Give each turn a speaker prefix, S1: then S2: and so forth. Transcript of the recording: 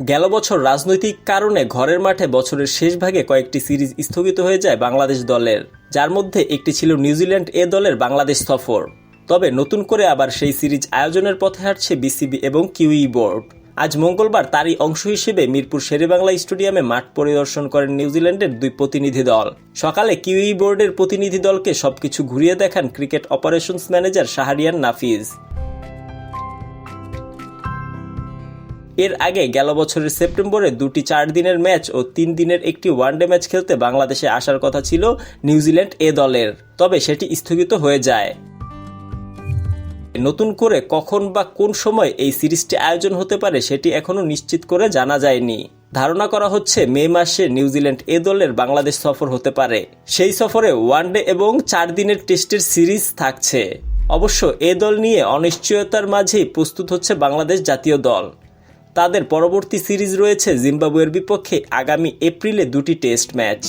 S1: গেল বছর রাজনৈতিক কারণে ঘরের মাঠে বছরের শেষ ভাগে কয়েকটি সিরিজ স্থগিত হয়ে যায় বাংলাদেশ দলের, যার মধ্যে একটি ছিল নিউজিল্যান্ড এ দলের বাংলাদেশ সফর। তবে নতুন করে আবার সেই সিরিজ আয়োজনের পথে হাঁটছে বিসিবি এবং কিউই বোর্ড। আজ মঙ্গলবার তারই অংশ হিসেবে মিরপুর শেরেবাংলা স্টেডিয়ামে মাঠ পরিদর্শন করেন নিউজিল্যান্ডের দুই প্রতিনিধি দল। সকালে কিউই বোর্ডের প্রতিনিধি দলকে সবকিছু ঘুরিয়ে দেখান cricket operations manager Shahriyan Nafees. এর আগে গেল বছরের সেপ্টেম্বরে দুটি চার দিনের ম্যাচ ও তিন দিনের একটি ওয়ানডে ম্যাচ খেলতে বাংলাদেশে আসার কথা ছিল নিউজিল্যান্ড এ দলের। তবে সেটি স্থগিত হয়ে যায়। নতুন করে কখন বা কোন সময় এই সিরিজটি আয়োজন হতে পারে সেটি এখনও নিশ্চিত করে জানা যায়নি। ধারণা করা হচ্ছে মে মাসে নিউজিল্যান্ড এ দলের বাংলাদেশ সফর হতে পারে। সেই সফরে ওয়ানডে এবং চার দিনের টেস্টের সিরিজ থাকছে। অবশ্য এ দল নিয়ে অনিশ্চয়তার মাঝেই প্রস্তুত হচ্ছে বাংলাদেশ জাতীয় দল। তাদের পরবর্তী সিরিজ রয়েছে জিম্বাবুয়ের বিপক্ষে আগামী এপ্রিলে দুটি টেস্ট ম্যাচ।